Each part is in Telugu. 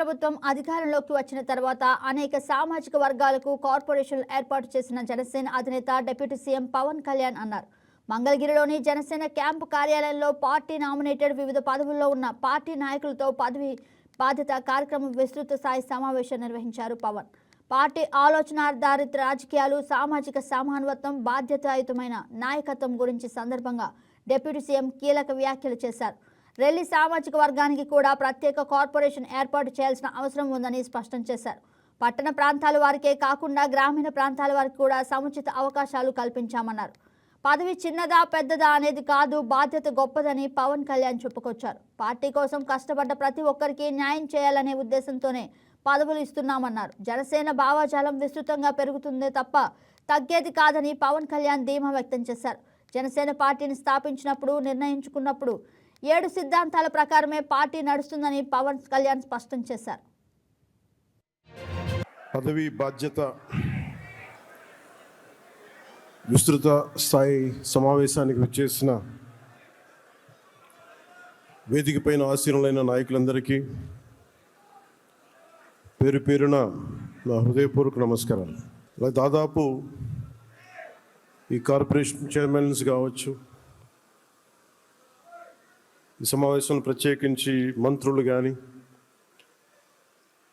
ప్రభుత్వం అధికారంలోకి వచ్చిన తర్వాత అనేక సామాజిక వర్గాలకు కార్పొరేషన్లు ఏర్పాటు చేసిన జనసేన అధినేత డిప్యూటీ సీఎం పవన్ కళ్యాణ్ అన్నారు. మంగళగిరిలోని జనసేన క్యాంపు కార్యాలయంలో పార్టీ నామినేటెడ్ వివిధ పదవుల్లో ఉన్న పార్టీ నాయకులతో పదవి బాధ్యత కార్యక్రమం విస్తృత స్థాయి సమావేశం నిర్వహించారు పవన్. పార్టీ ఆలోచనాధారిత రాజకీయాలు సామాజిక సమానత్వం బాధ్యతాయుతమైన నాయకత్వం గురించి సందర్భంగా డిప్యూటీ సీఎం కీలక వ్యాఖ్యలు చేశారు. రెల్లి సామాజిక వర్గానికి కూడా ప్రత్యేక కార్పొరేషన్ ఏర్పాటు చేయాల్సిన అవసరం ఉందని స్పష్టం చేశారు. పట్టణ ప్రాంతాల వారికే కాకుండా గ్రామీణ ప్రాంతాల వారికి కూడా సముచిత అవకాశాలు కల్పించామన్నారు. పదవి చిన్నదా పెద్దదా అనేది కాదు బాధ్యత గొప్పదని పవన్ కళ్యాణ్ చెప్పుకొచ్చారు. పార్టీ కోసం కష్టపడ్డ ప్రతి ఒక్కరికి న్యాయం చేయాలనే ఉద్దేశంతోనే పదవులు ఇస్తున్నామన్నారు. జనసేన భావాజాలం విస్తృతంగా పెరుగుతుందే తప్ప తగ్గేది కాదని పవన్ కళ్యాణ్ ధీమా వ్యక్తం చేశారు. జనసేన పార్టీని స్థాపించినప్పుడు నిర్ణయించుకున్నప్పుడు ఏడు సిద్ధాంతాల ప్రకారమే పార్టీ నడుస్తుందని పవన్ కళ్యాణ్ స్పష్టం చేశారు. పదవి బాధ్యత విస్తృత స్థాయి సమావేశానికి వచ్చేసిన వేదిక పైన నాయకులందరికీ పేరు పేరున నా హృదయపూర్వక నమస్కారాలు. దాదాపు ఈ కార్పొరేషన్ చైర్మన్స్ కావచ్చు ఈ సమావేశంలో ప్రత్యేకించి మంత్రులు కానీ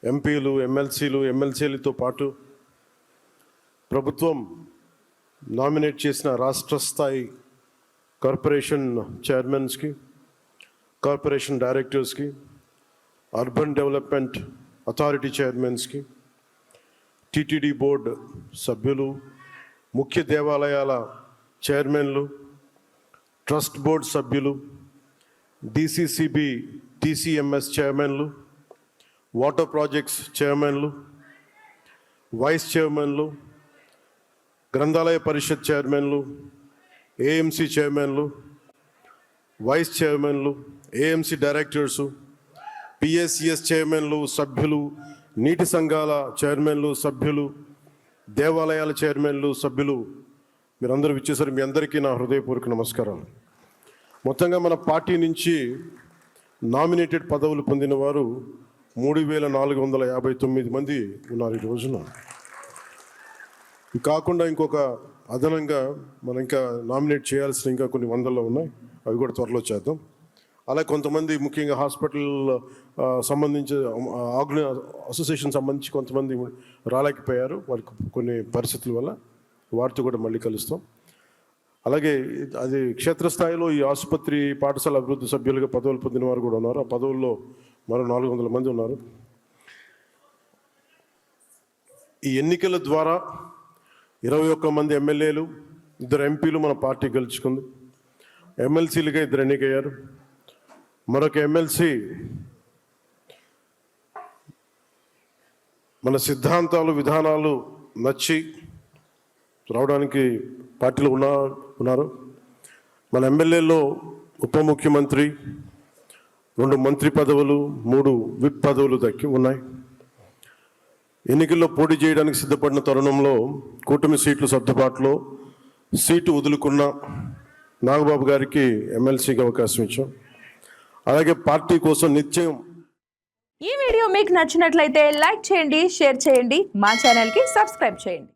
ఎంపీలు ఎమ్మెల్సీలు ఎమ్మెల్సీలతో పాటు ప్రభుత్వం నామినేట్ చేసిన రాష్ట్ర స్థాయి కార్పొరేషన్ చైర్మన్స్కి కార్పొరేషన్ డైరెక్టర్స్కి అర్బన్ డెవలప్మెంట్ అథారిటీ చైర్మన్స్కి టిటిడి బోర్డు సభ్యులు ముఖ్య దేవాలయాల చైర్మన్లు ట్రస్ట్ బోర్డు సభ్యులు డిసిసిబి టీసీఎంఎస్ చైర్మన్లు వాటర్ ప్రాజెక్ట్స్ చైర్మన్లు వైస్ చైర్మన్లు గ్రంథాలయ పరిషత్ చైర్మన్లు ఏఎంసి చైర్మన్లు వైస్ చైర్మన్లు ఏఎంసి డైరెక్టర్సు పిఎస్సిఎస్ చైర్మన్లు సభ్యులు నీటి సంఘాల చైర్మన్లు సభ్యులు దేవాలయాల చైర్మన్లు సభ్యులు మీరందరూ ఇచ్చేసరికి మీ అందరికీ నా హృదయపూర్వక నమస్కారాలు. మొత్తంగా మన పార్టీ నుంచి నామినేటెడ్ పదవులు పొందిన వారు మూడు వేల నాలుగు వందల యాభై తొమ్మిది మంది ఉన్నారు ఈ రోజున. కాకుండా ఇంకొక అదనంగా మనం ఇంకా నామినేట్ చేయాల్సిన ఇంకా కొన్ని వందల్లో ఉన్నాయి. అవి కూడా త్వరలో చేద్దాం. అలా కొంతమంది ముఖ్యంగా హాస్పిటల్ సంబంధించిన సంబంధించి అసోసియేషన్ సంబంధించి కొంతమంది రాలేకపోయారు. వారికి కొన్ని పరిస్థితుల వల్ల వారితో కూడా మళ్ళీ కలుస్తాం. అలాగే అది క్షేత్రస్థాయిలో ఈ ఆసుపత్రి పాఠశాల అభివృద్ధి సభ్యులుగా పదవులు పొందిన వారు కూడా ఉన్నారు. ఆ పదవుల్లో మరో నాలుగు వందల మంది ఉన్నారు. ఈ ఎన్నికల ద్వారా ఇరవై ఒక్క మంది ఎమ్మెల్యేలు ఇద్దరు ఎంపీలు మన పార్టీ గెలుచుకుంది. ఎమ్మెల్సీలుగా ఇద్దరు ఎన్నికయ్యారు. మరొక ఎమ్మెల్సీ మన సిద్ధాంతాలు విధానాలు నచ్చి రావడానికి పార్టీలో ఉన్న ఉన్నారు. మన ఎమ్మెల్యేలో ఉప ముఖ్యమంత్రి రెండు మంత్రి పదవులు మూడు విప్ పదవులు దక్కి ఉన్నాయి. ఎన్నికల్లో పోటీ చేయడానికి సిద్ధపడిన తరుణంలో కూటమి సీట్లు సర్దుబాటులో సీటు వదులుకున్న నాగబాబు గారికి ఎమ్మెల్సీకి అవకాశం ఇచ్చాం. అలాగే పార్టీ కోసం నిత్యం ఈ వీడియో మీకు నచ్చినట్లయితే లైక్ చేయండి షేర్ చేయండి మా ఛానల్కి సబ్స్క్రైబ్ చేయండి.